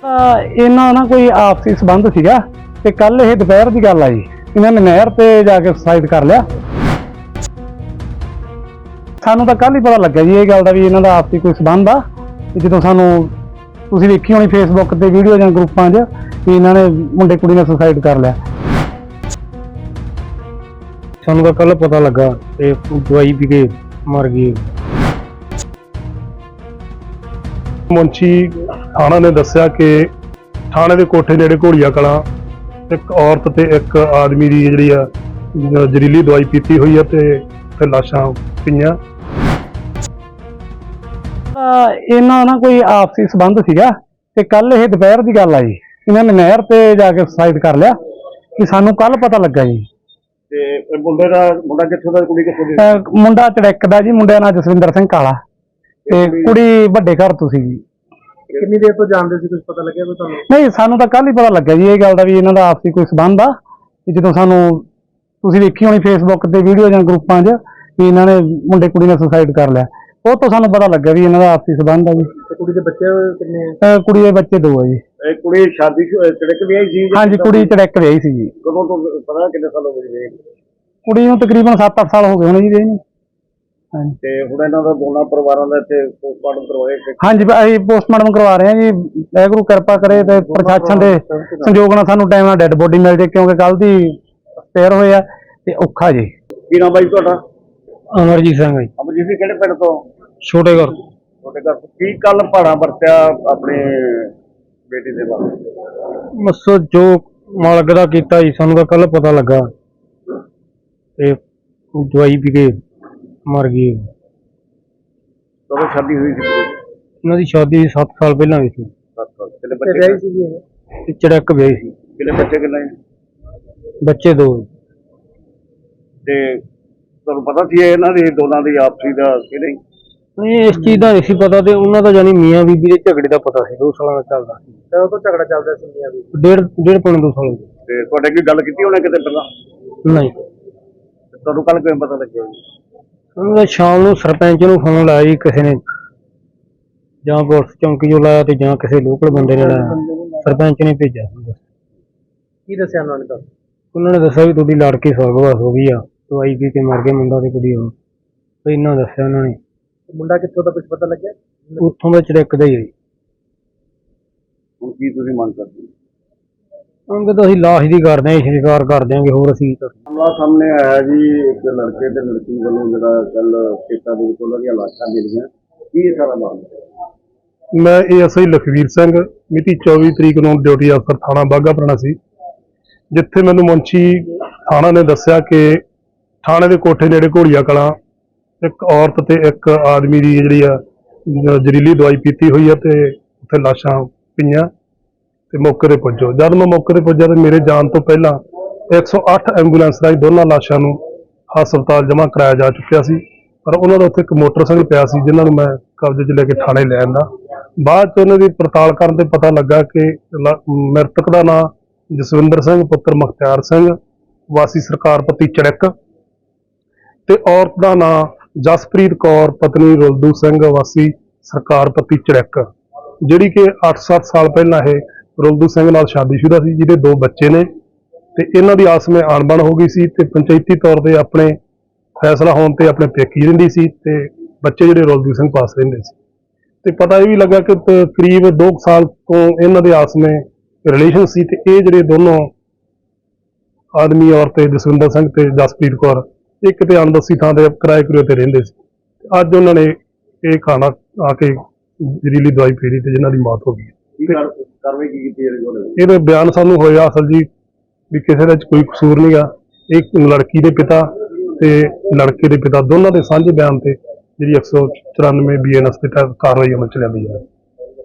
ਇਹਨਾਂ ਨਾਲ ਕੋਈ ਆਪਸੀ ਸੰਬੰਧ ਸੀਗਾ ਤੇ ਕੱਲ ਇਹ ਦੁਪਹਿਰ ਦੀ ਗੱਲ ਆਈ। ਇਹਨਾਂ ਨੇ ਨਹਿਰ ਤੇ ਜਾ ਕੇ ਸੁਸਾਈਡ ਕਰ ਲਿਆ। ਸਾਨੂੰ ਤਾਂ ਕੱਲ ਹੀ ਪਤਾ ਲੱਗਿਆ ਜੀ ਇਹ ਗੱਲ ਦਾ ਵੀ ਇਹਨਾਂ ਦਾ ਆਪਸੀ ਕੋਈ ਸੰਬੰਧ ਆ। ਜਦੋਂ ਸਾਨੂੰ ਤੁਸੀਂ ਵੇਖੀ ਹੋਣੀ ਫੇਸਬੁੱਕ ਤੇ ਵੀਡੀਓ ਜਾਂ ਗਰੁੱਪਾਂ 'ਚ ਵੀ ਇਹਨਾਂ ਨੇ ਮੁੰਡੇ ਕੁੜੀ ਨੇ ਸੁਸਾਈਡ ਕਰ ਲਿਆ। ਸਾਨੂੰ ਤਾਂ ਕੱਲ ਪਤਾ ਲੱਗਾ ਤੇ ਦਵਾਈ ਪੀ ਕੇ ਮਰ ਗਈ ਮੁੰਚੀ ਥਾਣਾ ਨੇ ਦੱਸਿਆ ਕਿ ਥਾਣੇ ਦੇ ਕੋਠੇ ਨੇੜੇ ਘੋੜੀਆ ਕਲਾਂ ਇੱਕ ਔਰਤ ਤੇ ਇੱਕ ਆਦਮੀ ਦੀ ਜਿਹੜੀ ਆ ਜ਼ਹਿਰੀਲੀ ਦਵਾਈ ਪੀਤੀ ਹੋਈ ਆ ਤੇ ਤੇ ਲਾਸ਼ਾਂ ਪਈਆਂ। ਇਹਨਾਂ ਨਾਲ ਕੋਈ ਆਪਸੀ ਸੰਬੰਧ ਸੀਗਾ ਤੇ ਕੱਲ ਇਹ ਦੁਪਹਿਰ ਦੀ ਗੱਲ ਆਈ ਇਹਨਾਂ ਨੇ ਨਹਿਰ ਤੇ ਜਾ ਕੇ ਸੁਸਾਈਡ ਕਰ ਲਿਆ ਕਿ ਸਾਨੂੰ ਕੱਲ ਪਤਾ ਲੱਗਾ ਜੀ। ਤੇ ਇਹ ਮੁੰਡੇ ਦਾ ਮੁੰਡਾ ਕਿੱਥੋਂ ਦਾ ਕੁੜੀ ਕਿੱਥੋਂ ਦੀ? ਮੁੰਡਾ ਚੜੈਕ ਦਾ ਜੀ ਮੁੰਡੇ ਦਾ ਨਾਂ ਜਸਵਿੰਦਰ ਸਿੰਘ ਕਾਲਾ। ਤੇ ਕੁੜੀ ਵੱਡੇ ਘਰ ਤੋਂ ਸੀ ਜੀ ਕਿੰਨੀ ਦੇਰ ਤੋਂ ਜਾਣਦੇ ਸੀ ਕੁਝ ਪਤਾ ਲੱਗਿਆ ਕੋਈ ਤੁਹਾਨੂੰ? ਨਹੀਂ ਸਾਨੂੰ ਤਾਂ ਕੱਲ ਹੀ ਪਤਾ ਲੱਗਿਆ ਜੀ ਇਹ ਗੱਲ ਦਾ ਵੀ ਇਹਨਾਂ ਦਾ ਆਪਸੀ ਕੋਈ ਸੰਬੰਧ ਆ ਕਿ ਜਦੋਂ ਸਾਨੂੰ ਤੁਸੀਂ ਵੇਖੀ ਹੋਣੀ ਫੇਸਬੁੱਕ ਤੇ ਵੀਡੀਓ ਜਾਂ ਗਰੁੱਪਾਂ 'ਚ ਵੀ ਇਹਨਾਂ ਨੇ ਮੁੰਡੇ ਕੁੜੀ ਨੇ ਸੁਸਾਈਡ ਕਰ ਲਿਆ। ਉਹ ਤੋਂ ਸਾਨੂੰ ਪਤਾ ਲੱਗਿਆ ਵੀ ਇਹਨਾਂ ਦਾ ਆਪਸੀ ਸੰਬੰਧ ਆ ਜੀ। ਤੇ ਕੁੜੀ ਦੇ ਬੱਚੇ ਕਿੰਨੇ? ਆ ਅਹ ਕੁੜੀ ਦੇ ਬੱਚੇ ਦੋ ਆ ਜੀ। ਇਹ ਕੁੜੀ ਸ਼ਾਦੀ ਚੜਕ ਵੀ ਆਈ ਸੀ ਹਾਂਜੀ ਕੁੜੀ ਚੜੈਕ ਵਿਆਹੀ ਸੀ ਜੀ। ਕਦੋਂ ਤੋਂ ਪਤਾ ਕਿੰਨੇ ਸਾਲ ਹੋ ਗਏ ਜੀ? ਕੁੜੀ ਨੂੰ ਤਕਰੀਬਨ 7-8 ਸਾਲ ਹੋ ਗਏ ਹੋਣੇ ਜੀ ਵਿਆਹੀ ਨੂੰ। ਹਾਂਜੀ। ਤੇ ਹੁਣ ਇਹਨਾਂ ਦਾ ਦੋਨਾਂ ਪਰਿਵਾਰਾਂ ਦਾ ਇੱਥੇ ਪੋਸਟਮਾਰਟਮ ਕਰਵਾਏ ਤੇ ਹਾਂਜੀ ਬ- ਅਸੀਂ ਪੋਸਟਮਾਰਟਮ ਕਰਵਾ ਰਹੇ ਹਾਂ ਜੀ। ਵਾਹਿਗੁਰੂ ਕਿਰਪਾ ਕਰੇ ਤੇ ਪ੍ਰਸ਼ਾਸਨ ਦੇ ਸੰਯੋਗ ਨਾਲ ਸਾਨੂੰ ਟਾਈਮ ਨਾਲ ਡੈੱਡ ਬੋਡੀ ਮਿਲ ਜੇ ਕਿਉਂਕਿ ਕੱਲ ਦੀ ਸਪੇਅਰ ਹੋਇਆ ਤੇ ਔਖਾ ਜੀ। ਕੀ ਨਾਮ ਬਾਈ ਤੁਹਾਡਾ? ਅਮਰਜੀਤ ਸਿੰਘ ਜੀ। ਅਮਰਜੀਤ ਜੀ ਕਿਹੜੇ ਪਿੰਡ ਤੋਂ? ਛੋਟੇ ਘਰ ਤੁਹਾਡੇ ਘਰ ਤੋਂ। ਕੀ ਕੱਲ ਭਾੜਾ ਵਰਤਿਆ ਆਪਣੇ ਬੇਟੀ ਦੇ ਬਾਰੇ ਮਸੋ ਜੋ ਮਾਲਕ ਦਾ ਕੀਤਾ ਜੀ ਸਾਨੂੰ ਤਾਂ ਕੱਲ ਪਤਾ ਲੱਗਾ। ਤੇ ਦਵਾਈ ਪੀ ਕੇ ਮਰ ਗਈ। ਕਦੋਂ ਸ਼ਾਦੀ ਹੋਈ ਸੀ? ਉਹਨਾਂ ਦੀ ਸ਼ਾਦੀ 7 ਸਾਲ ਪਹਿਲਾਂ ਹੋਈ ਸੀ। ਸੱਤ ਸਾਲ। ਕਿੰਨੇ ਬੱਚੇ ਸੀ ਜੀ ਤੇ ਚੜਕ ਵਿਆਹੀ ਸੀ। ਕਿੰਨੇ ਬੱਚੇ ਕਿੰਨੇ? ਬੱਚੇ ਦੋ। ਤੇ ਤੁਹਾਨੂੰ ਪਤਾ ਸੀ ਇਹ ਇਹਨਾਂ ਦੀ ਦੋਨਾਂ ਦੀ ਆਪਸੀ ਦਾ ਕਿ ਨਹੀਂ? ਨਹੀਂ ਇਸ ਚੀਜ਼ ਦਾ ਨਹੀਂ ਸੀ ਪਤਾ ਤੇ ਉਹਨਾਂ ਦਾ ਜਾਨੀ ਮੀਆਂ ਬੀਬੀ ਦੇ ਝਗੜੇ ਦਾ ਪਤਾ ਸੀ ਦੋ ਸਾਲਾਂ ਦਾ ਚੱਲਦਾ ਸੀ। ਤੇ ਉਹ ਤੋਂ ਝਗੜਾ ਚੱਲਦਾ ਸੀ ਮੀਆਂ ਦੀ? ਡੇਢ ਡੇਢ ਪੌਣੇ ਦੋ ਸਾਲ ਦਾ ਤੇ ਤੁਹਾਡੇ ਕੀ ਗੱਲ ਕੀਤੀ ਉਹਨੇ ਕਿਤੇ ਪਹਿਲਾਂ? ਨਹੀਂ। ਤੇ ਤੁਹਾਨੂੰ ਕੱਲ ਕਿਵੇਂ ਪਤਾ ਲੱਗਿਆ ਜੀ? ਉਹਨਾਂ ਦਾ ਸ਼ਾਮ ਨੂੰ ਸਰਪੰਚ ਨੂੰ ਫੋਨ ਲਾਇਆ ਜੀ ਕਿਸੇ ਨੇ। ਜਾਂ ਪੁਲਿਸ ਚੌਂਕੀ ਜੋ ਲਾਇਆ ਤੇ ਜਾਂ ਕਿਸੇ ਲੋਕਲ ਬੰਦੇ ਨੇ ਲਾਇਆ। ਸਰਪੰਚ ਨੇ ਭੇਜਿਆ। ਕੀ ਦੱਸਿਆ ਉਹਨਾਂ ਨੇ ਤੁਹਾਨੂੰ? ਉਹਨਾਂ ਨੇ ਦੱਸਿਆ ਵੀ ਤੁਹਾਡੀ ਲੜਕੀ ਸਵਰਗਵਾਸ ਹੋ ਗਈ ਆ। ਦਵਾਈ ਪੀ ਕੇ ਮਰ ਗਿਆ ਮੁੰਡਾ ਤੇ ਕੁੜੀ ਉਹ ਤੇ ਇੰਨਾ ਦੱਸਿਆ ਉਹਨਾਂ ਨੇ। ਮੁੰਡਾ ਕਿੱਥੋਂ ਦਾ ਕੁਝ ਪਤਾ ਲੱਗਿਆ? ਉੱਥੋਂ ਦਾ ਚੜਕ ਦਾ ਹੀ ਜੀ। ਹੁਣ ਕੀ ਤੁਸੀਂ ਮੰਨ ਸਕਦੇ ਹੋ? ਅੰਗ ਤਾਂ ਅਸੀਂ ਲਾਸ਼ ਦੀ ਕਰਦੇ ਆਂ ਸ਼ਿਕਾਰ ਕਰ ਦਿਆਂਗੇ ਹੋਰ ਅਸੀਂ ਕੀ ਕਰਨਾ। ਮਾਮਲਾ ਸਾਹਮਣੇ ਆਇਆ ਜੀ, ਇੱਕ ਲੜਕੇ ਤੇ ਲੜਕੀ ਵੱਲੋਂ ਜਿਹੜਾ ਕੱਲ ਖੇਤਾਂ ਦੇ ਵਿੱਚ ਉਹਨਾਂ ਦੀਆਂ ਲਾਸ਼ਾਂ ਮਿਲੀਆਂ। ਕੀ ਇਹ ਸਾਰਾ ਮਾਮਲਾ? ਮੈਂ ਏਐਸਆਈ ਲਖਵੀਰ ਸਿੰਘ, ਮਿਤੀ 24 ਤਰੀਕ ਨੂੰ ਡਿਊਟੀ ਅਫਸਰ ਥਾਣਾ ਬਾਘਾ ਪੁਰਾਣਾ ਸੀ, ਜਿੱਥੇ ਮੈਨੂੰ ਮੁੰਚੀ ਥਾਣਾ ਨੇ ਦੱਸਿਆ ਕਿ ਥਾਣੇ ਦੇ ਕੋਠੇ ਨੇੜੇ ਘੋੜੀਆ ਕਲਾਂ, ਇੱਕ ਔਰਤ ਤੇ ਇੱਕ ਆਦਮੀ ਦੀ ਜਿਹੜੀ ਆ ਜ਼ਹਿਰੀਲੀ ਦਵਾਈ ਪੀਤੀ ਹੋਈ ਆ ਤੇ ਉੱਥੇ ਲਾਸ਼ਾਂ ਪਈਆਂ ਤੇ ਮੌਕੇ ਤੇ ਪੁੱਜੋ। ਜਦ ਮੈਂ ਮੌਕੇ ਤੇ ਪੁੱਜਿਆ ਤੇ ਮੇਰੇ ਜਾਣ ਤੋਂ ਪਹਿਲਾਂ 108 ਐਂਬੂਲੈਂਸ ਰਾਹੀਂ ਦੋਨਾਂ ਲਾਸ਼ਾਂ ਨੂੰ ਹਸਪਤਾਲ ਜਮ੍ਹਾਂ ਕਰਾਇਆ ਜਾ ਚੁੱਕਿਆ ਸੀ, ਪਰ ਉਹਨਾਂ ਦਾ ਉੱਥੇ ਇੱਕ ਮੋਟਰਸਾਈਕਲ ਪਿਆ ਸੀ, ਜਿਨ੍ਹਾਂ ਨੂੰ ਮੈਂ ਕਬਜ਼ੇ 'ਚ ਲੈ ਕੇ ਥਾਣੇ ਲੈ ਆਂਦਾ। ਬਾਅਦ 'ਚ ਉਹਨਾਂ ਦੀ ਪੜਤਾਲ ਕਰਨ ਤੇ ਪਤਾ ਲੱਗਾ ਕਿ ਲ- ਮ੍ਰਿਤਕ ਦਾ ਨਾਂ ਜਸਵਿੰਦਰ ਸਿੰਘ, ਪੁੱਤਰ ਮੁਖਤਿਆਰ ਸਿੰਘ, ਵਾਸੀ ਸਰਕਾਰਪਤੀ ਚੜਕ ਤੇ ਔਰਤ ਦਾ ਨਾਂ ਜਸਪ੍ਰੀਤ ਕੌਰ, ਪਤਨੀ ਰੁਲਦੂ ਸਿੰਘ, ਵਾਸੀ ਸਰਕਾਰਪਤੀ ਚੜਕ, ਜਿਹੜੀ ਕਿ 8-7 ਸਾਲ ਪਹਿਲਾਂ ਇਹ ਰੁਲਦੂ ਸਿੰਘ ਨਾਲ ਸ਼ਾਦੀशुदा ਸੀ, ਜਿਹਦੇ ਦੋ ਬੱਚੇ ਨੇ। ਤੇ ਇਹਨਾਂ ਦੀ ਆਸ ਵਿੱਚ ਅਣਬਣ ਹੋ ਗਈ ਸੀ ਤੇ ਪੰਚਾਇਤੀ ਤੌਰ ਤੇ ਆਪਣੇ ਫੈਸਲਾ ਹੋਣ ਤੇ ਆਪਣੇ ਪੇਕੀ ਰਹਿੰਦੀ ਸੀ ਤੇ ਬੱਚੇ ਜਿਹੜੇ ਰੁਲਦੂ ਸਿੰਘ ਪਾਸ ਰਹਿੰਦੇ ਸੀ। ਤੇ ਪਤਾ ਇਹ ਵੀ ਲੱਗਾ ਕਿ ਤ- ਕਰੀਬ 2 ਸਾਲ ਤੋਂ ਇਹਨਾਂ ਦੇ ਆਸ ਵਿੱਚ ਰਿਲੇਸ਼ਨ ਸੀ ਤੇ ਇਹ ਜਿਹੜੇ ਦੋਨੋਂ ਆਦਮੀ ਔਰਤ ਤੇ ਜਸਵਿੰਦਰ ਸਿੰਘ ਤੇ ਜਸਪ੍ਰੀਤ ਕੌਰ ਇਹ ਕਿਤੇ ਅਣਦੱਸੀ ਥਾਂ ਤੇ ਕਿਰਾਏ ਕਿਰਾਏ ਤੇ ਰਹਿੰਦੇ ਸੀ। ਅੱਜ ਉਹਨਾਂ ਨੇ ਇਹ ਖਾਣਾ ਆ ਕੇ ਜ਼ਹਿਰੀਲੀ ਦਵਾਈ ਪੀ ਲਈ ਤੇ ਜਿਨ੍ਹਾਂ ਦੀ ਮੌਤ ਹੋ ਗਈ। ਕੀ ਕਰ- ਕਾਰਵਾਈ ਕੀ ਕੀਤੀ ਇਹਦੇ ਬਿਆਨ ਸਾਨੂੰ ਹੋਇਆ ਅਸਲ ਜੀ ਵੀ ਕਿਸੇ ਦਾ ਚ ਕੋਈ ਕਸੂਰ ਨਹੀਂਗਾ ਇੱਕ ਲੜਕੀ ਦੇ ਪਿਤਾ ਤੇ ਲੜਕੇ ਦੇ ਪਿਤਾ ਦੋਨਾਂ ਦੇ ਸਾਂਝੇ ਬਿਆਨ ਤੇ ਜਿਹੜੀ 194 ਬੀਐਨਐਸ ਦੇ ਤਹਿਤ ਕਾਰਵਾਈ ਅਮਲ ਚ ਲਿਆਂਦੀ ਹੈ